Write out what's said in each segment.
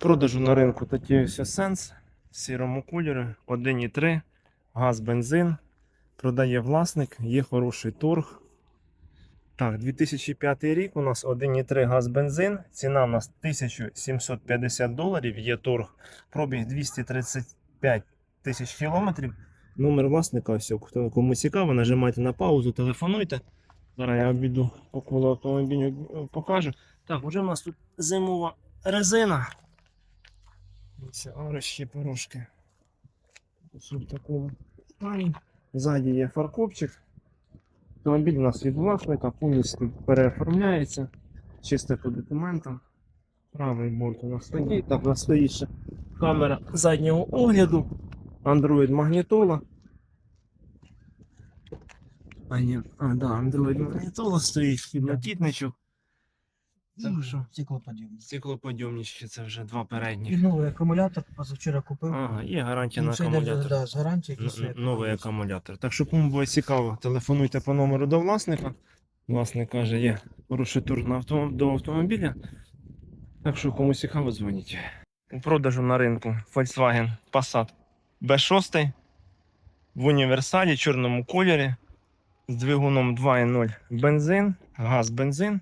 продажу на ринку Tatius Sense в сірому кольорі 1,3, газ, бензин. Продає власник, є хороший торг. Так, 2005 рік у нас 1,3 газ бензин. Ціна у нас 1750 доларів. Є торг. Пробіг 235 тисяч кілометрів. Номер власника, ось, кому цікаво, нажимайте на паузу, телефонуйте. Зараз я обійду по колу автомобілю покажу. Так, вже у нас тут зимова резина. Ці арочки, порошки. Ось в. Ззаді є фаркопчик. Автомобіль у нас від власника повністю переоформляється. Чисто по документам. Правий борт у нас стоїть. Так, у нас стоїть ще камера заднього огляду. Android магнітола. А, ні, а, да, Android магнітола стоїть, підлокітничок. Так що? Стеклоподъемник. Стеклоподйомнички, це вже два передні. І новий акумулятор позавчора купив. Ага, є гарантія на Ну, це йде, акумулятор. Да, з гарантії якісь. Новий акумулятор. Так що кому буде цікаво, телефонуйте по номеру до власника. Власник каже, є хороший тур на авто... до автомобіля. Так що кому цікаво, дзвоніть. У продажу на ринку Volkswagen Passat B6 в універсалі, чорному кольорі з двигуном 2.0 бензин, газ бензин.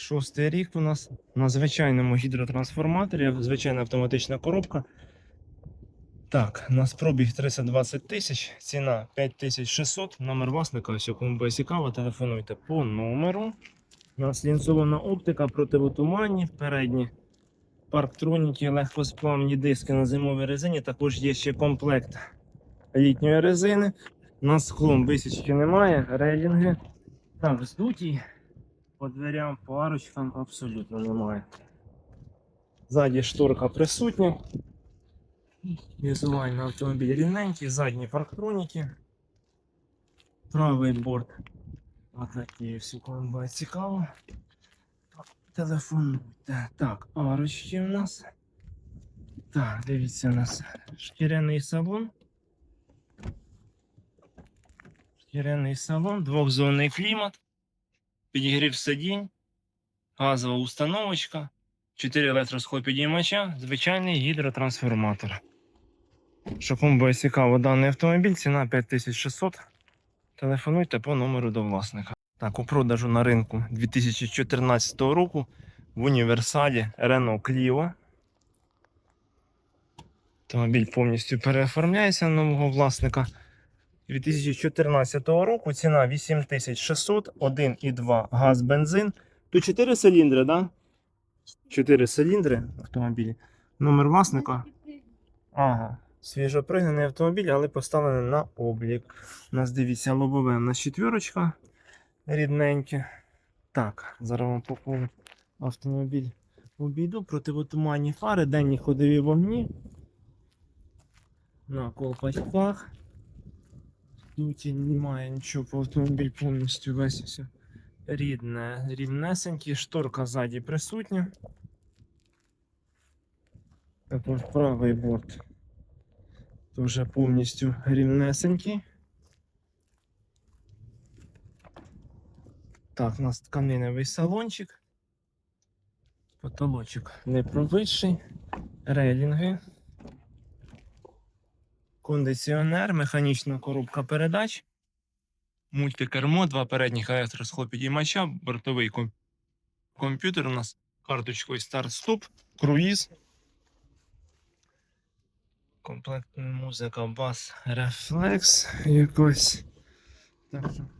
Шостий рік у нас на звичайному гідротрансформаторі, звичайна автоматична коробка. Так, у нас пробіг 320 тисяч, ціна 5600, номер власника, ось кому буде цікаво, телефонуйте по номеру. У нас лінзована оптика, противотуманні, передні парктроніки, легкосплавні диски на зимовій резині. Також є ще комплект літньої резини. У нас склом висічки немає, рейлінги. Так, здуті. По дверям, по арочкам абсолютно немає. Ззаді шторка присутня. Візуально автомобіль рівненький, задні парктроніки. Правий борт. Отакі всі кому буде цікаво. Телефонуйте. Так, арочки у нас. Так, дивіться у нас шкіряний салон. Шкіряний салон, двохзонний клімат, Підігрів сидінь, газова установочка, 4 електросхопідіймача, звичайний гідротрансформатор. Що кому цікаво даний автомобіль, ціна 5600. Телефонуйте по номеру до власника. Так, у продажу на ринку 2014 року в універсалі Renault Clio. Автомобіль повністю переоформляється на нового власника. 2014 року ціна 8600, 1,2 газ бензин. Тут 4 циліндри? Да? 4 циліндри автомобілі. Номер власника. Ага. Свіжопригнаний автомобіль, але поставлений на облік. У нас дивіться лобове у нас четвірочка рідненьке. Так, зараз вам покажу автомобіль. Обійду противотуманні фари, денні ходові вогні. На колпачках. Тут немає нічого по автомобіль повністю весь все рідне, рівнесенький, шторка ззаді присутня. Також правий борт Тоже повністю рівнесенький. Так, у нас тканиновий салончик. Потолочок не провисший. Рейлінги. Кондиціонер, механічна коробка передач. Мультикермо, два передніх електросхлопідіймача, бортовий ком- комп'ютер у нас карточкою старт-стоп, круїз. Комплектна музика, бас, рефлекс якось.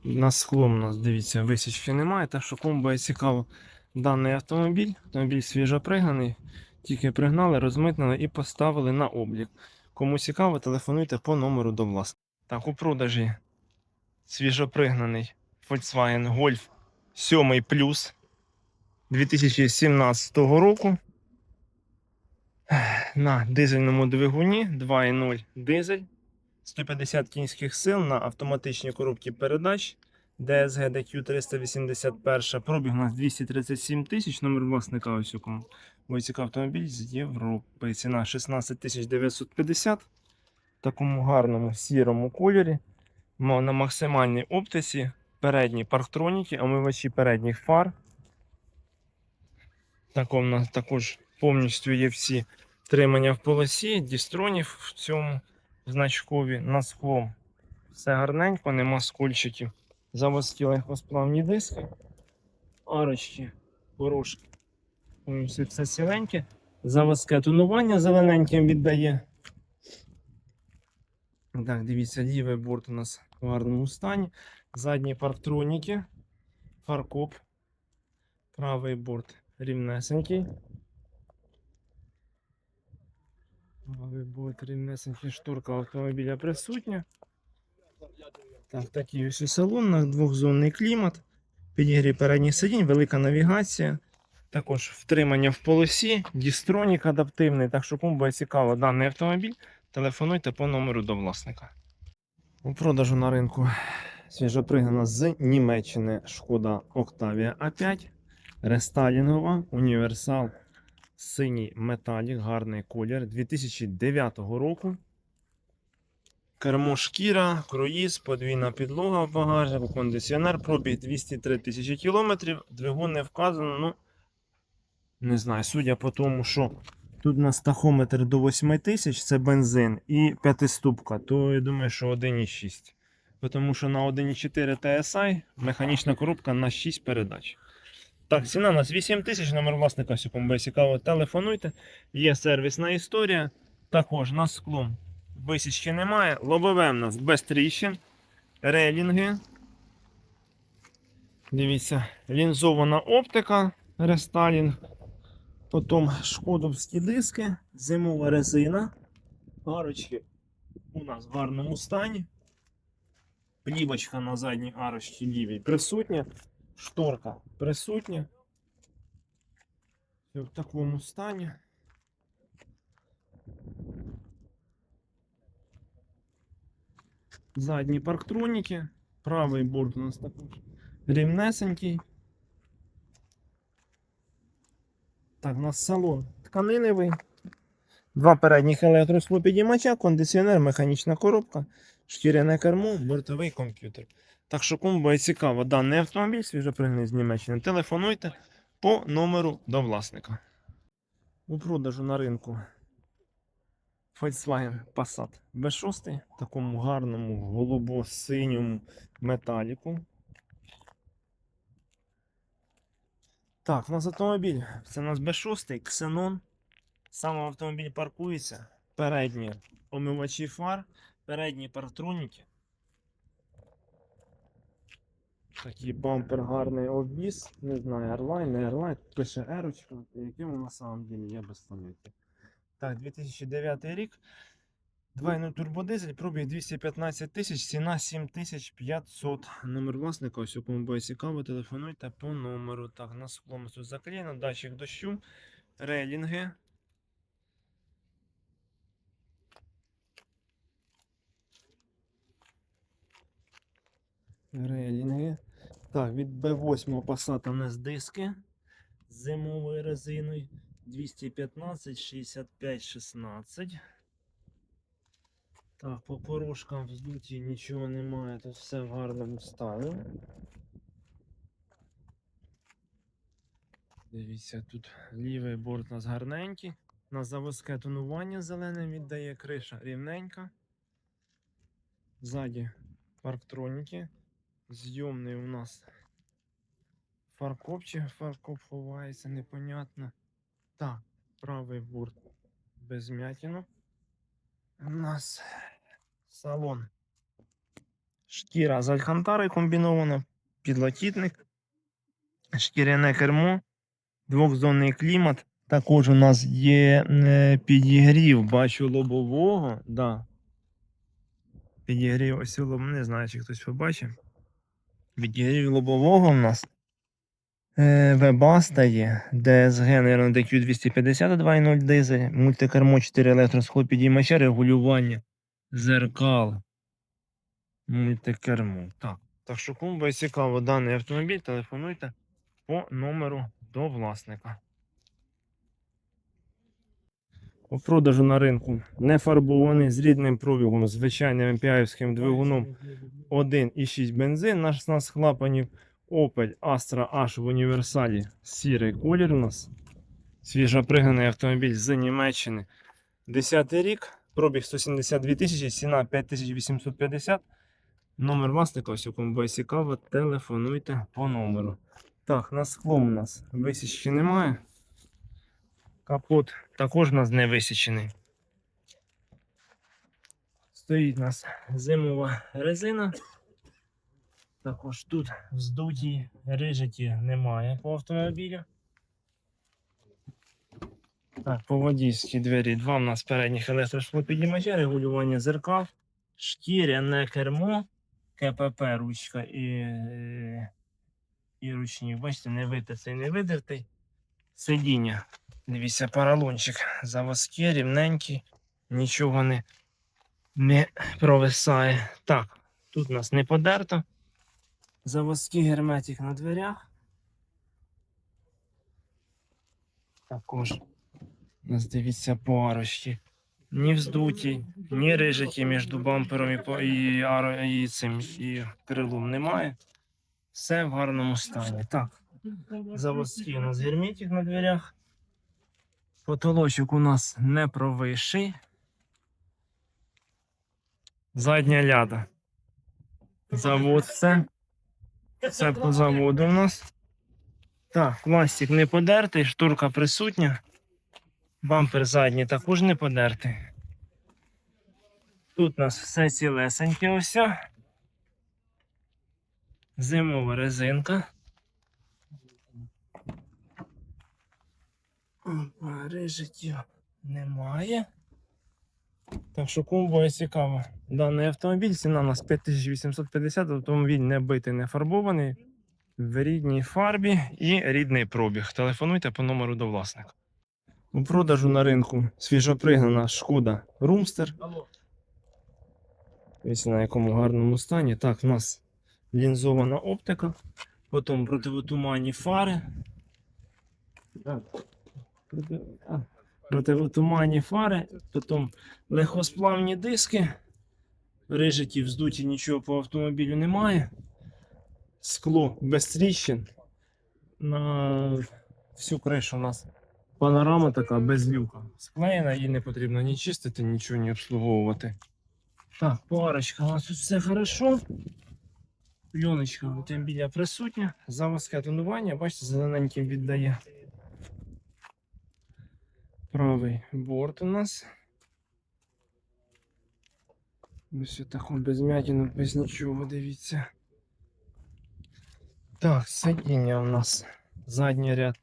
На склом у нас, дивіться, висічки немає, так що кому буде цікаво даний автомобіль. Автомобіль свіжопригнаний, тільки пригнали, розмитнили і поставили на облік. Кому цікаво, телефонуйте по номеру до власника. Так, у продажі свіжопригнаний Volkswagen Golf 7 Plus 2017 року на дизельному двигуні 2.0 дизель, 150 кінських сил на автоматичній коробці передач DSG DQ 381, пробіг у нас 237 тисяч, номер власника ось у кому. Ось автомобіль з Європи. Ціна 16 950 в такому гарному сірому кольорі. На максимальній оптиці, передні парктроніки, омивачі передніх фар. Також, також повністю є всі тримання в полосі, дістронів в цьому значкові на склом. Все гарненько, нема скольчиків. Заводські легкосплавні диски, арочки, порошки. Повністю все ціленьке. Заводське тонування зелененьким віддає. Так, дивіться, лівий борт у нас в гарному стані. Задні парктроніки, фаркоп. Правий борт рівнесенький. Правий борт рівнесенький, шторка автомобіля присутня. Так, такий ось і салон, двохзонний клімат. Підігрів передніх сидінь, велика навігація. Також втримання в полосі, дістронік адаптивний. Так що кому цікаво даний автомобіль, телефонуйте по номеру до власника. У продажу на ринку свіжопригнана з Німеччини шкода Octavia A5. Рестайлінгова, універсал, синій металік, гарний колір 2009 року. Кермо шкіра, круїз, подвійна підлога в багажнику, кондиціонер, пробіг 203 тисячі кілометрів. Двигун не вказано, ну не знаю, судя по тому, що тут у нас тахометр до 8 тисяч, це бензин і п'ятиступка, то я думаю, що 1,6. Тому що на 1,4 TSI механічна коробка на 6 передач. Так, ціна у нас 8 тисяч, номер власника, кому цікаво, телефонуйте. Є сервісна історія. Також на склом висічки немає. Лобове в нас без тріщин, релінги. Дивіться, лінзована оптика, рестайлінг. Потім шкодовські диски, зимова резина. Арочки у нас в гарному стані. Плівочка на задній арочці лівій присутня. Шторка присутня. Все в такому стані. Задні парктроніки. Правий борт у нас також рівнесенький. Так, у нас салон тканиневий. Два передніх електросклопідіймача, кондиціонер, механічна коробка, шкіряне кермо, бортовий комп'ютер. Так що кому буде цікаво даний автомобіль, свіжопригнаний з Німеччини, телефонуйте по номеру до власника. У продажу на ринку Volkswagen Passat B6 в такому гарному голубо-синьому металіку. Так, у нас автомобіль. Це у нас B6, Xenon. Сам автомобіль паркується. Передні омивачі фар, передні парктроніки. Такий бампер гарний обвіз. Не знаю, Airline, не Airline. Пише ерочка. Яким на самом деле я без поняття. Так, 2009 рік. 2.0 турбодизель, пробіг 215 тисяч, ціна 7500. Номер власника, ось у кому буде цікаво, телефонуйте по номеру. Так, на склом тут заклеєно, датчик дощу, рейлінги. Рейлінги. Так, від B8 Passat у нас диски з зимовою резиною 215, 65, 16. Так, по порожкам вздуті нічого немає, тут все в гарному стані. Дивіться, тут лівий борт у нас гарненький. На заводське тонування зелене віддає криша рівненька. Ззаді парктроніки. Зйомний у нас фаркоп чи фаркоп ховається, непонятно. Так, правий борт без м'ятіну. У нас салон. Шкіра з алькантари комбінована, підлокітник, шкіряне кермо, двохзонний клімат. Також у нас є е, підігрів, бачу лобового. Да. Підігрів ось лоб, не знаю, чи хтось побачив. Підігрів лобового у нас. Вебаста є, DSG, наверное, DQ 250 2.0 дизель, мультикермо 4 електросхлопідіймача, регулювання зеркал. Мультикермо. Так. Так що кому буде цікаво даний автомобіль, телефонуйте по номеру до власника. У продажу на ринку не фарбований з рідним пробігом, звичайним MPI-вським двигуном 1,6 бензин на 16 клапанів. Opel Astra H в універсалі сірий колір у нас. Свіжопригнаний автомобіль з Німеччини. 10 рік, пробіг 172 тисячі, ціна 5850. Номер власника, ось у кому буде цікаво, телефонуйте по номеру. Так, на склом у нас висічки немає. Капот також у нас не висічений. Стоїть у нас зимова резина. Також тут вздуті рижиті немає по автомобілю. Так, по водійській двері два у нас передніх електрошклопідіймача, регулювання зеркал, шкіряне кермо, КПП, ручка і, і ручні. Бачите, не витертий, не видертий. Сидіння. Дивіться, поролончик заводський, рівненький, нічого не, не провисає. Так, тут у нас не подерто. Заводський герметик на дверях. Також нас дивіться парочки. Ні вздуті, ні рижики між бампером і, по- і, і цим і крилом немає. Все в гарному стані. Так, заводський у нас герметик на дверях. Потолочок у нас не провисший. Задня ляда. Завод все. Все по заводу у нас. Так, пластик не подертий, шторка присутня. Бампер задній також не подертий. Тут у нас все цілесеньке ось. Зимова резинка. Рижиків немає. Так що кому буде цікаво. Даний автомобіль, ціна у нас 5850, автомобіль не битий, не фарбований, в рідній фарбі і рідний пробіг. Телефонуйте по номеру до власника. У продажу на ринку свіжопригнана шкода Румстер. Ось на якому гарному стані. Так, у нас лінзована оптика, потім противотуманні фари. Противотуманні фари, потім легкосплавні диски. Рижиті, вздуті, нічого по автомобілю немає. Скло без тріщин. На всю кришу у нас панорама така без люка. Склеєна, її не потрібно ні чистити, нічого не обслуговувати. Так, парочка, у нас тут все хорошо. Пленочка автомобіля присутня. Заводське тонування, бачите, зелененьким віддає. Правий борт у нас. Ось таку без м'ятину, без нічого, дивіться. Так, сидіння у нас. Задній ряд.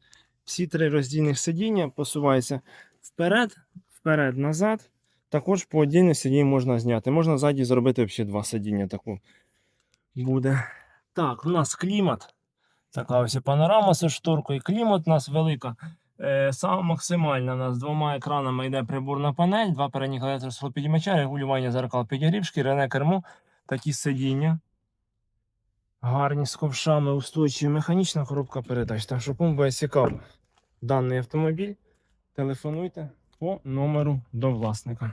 Всі три роздільних сидіння посуваються вперед, вперед, назад. Також по отдільних сидінь можна зняти. Можна ззаді зробити взагалі два сидіння таку буде. Так, у нас клімат. Така ось панорама зі шторкою. Клімат у нас велика. Е, саме максимальна у нас двома екранами йде приборна панель, два передніх електросхлопідіймача, регулювання зеркал підігрів, шкіряне кермо, такі сидіння. Гарні з ковшами, устойчиві, механічна коробка передач. Так що кому буде цікаво даний автомобіль, телефонуйте по номеру до власника.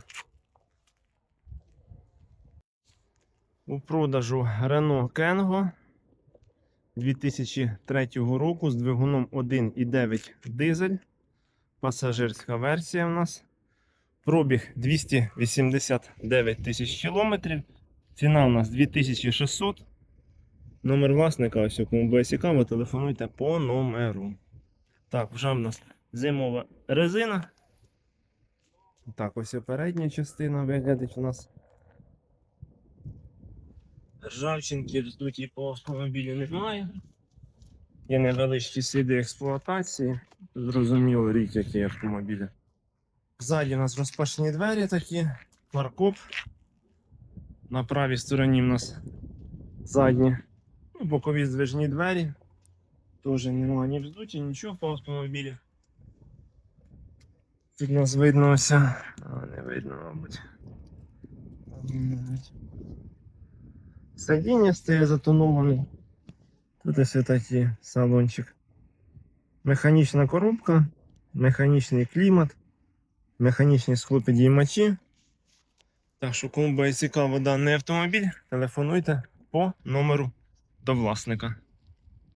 У продажу Renault Kengo 2003 року з двигуном 1,9 дизель. Пасажирська версія у нас. Пробіг 289 тисяч кілометрів. Ціна у нас 2600. Номер власника, ось кому буде цікаво, телефонуйте по номеру. Так, вже в нас зимова резина. Так, ось передня частина виглядить у нас. Ржавчинки вздуті по автомобілю немає. Є невеличкі сліди експлуатації. Зрозуміло рік, який автомобіль. Ззаді у нас розпашні двері такі, паркоп. На правій стороні у нас задні. Бокові здвижні двері. Теж немає ні вздуті, нічого по автомобілі. Тут нас видно ось. А, не видно, мабуть. Сидіння стає затоноване. Тут ось такий салончик. Механічна коробка, механічний клімат, механічні склопідіймачі. Так що, кому буде цікаво даний автомобіль, телефонуйте по номеру до власника.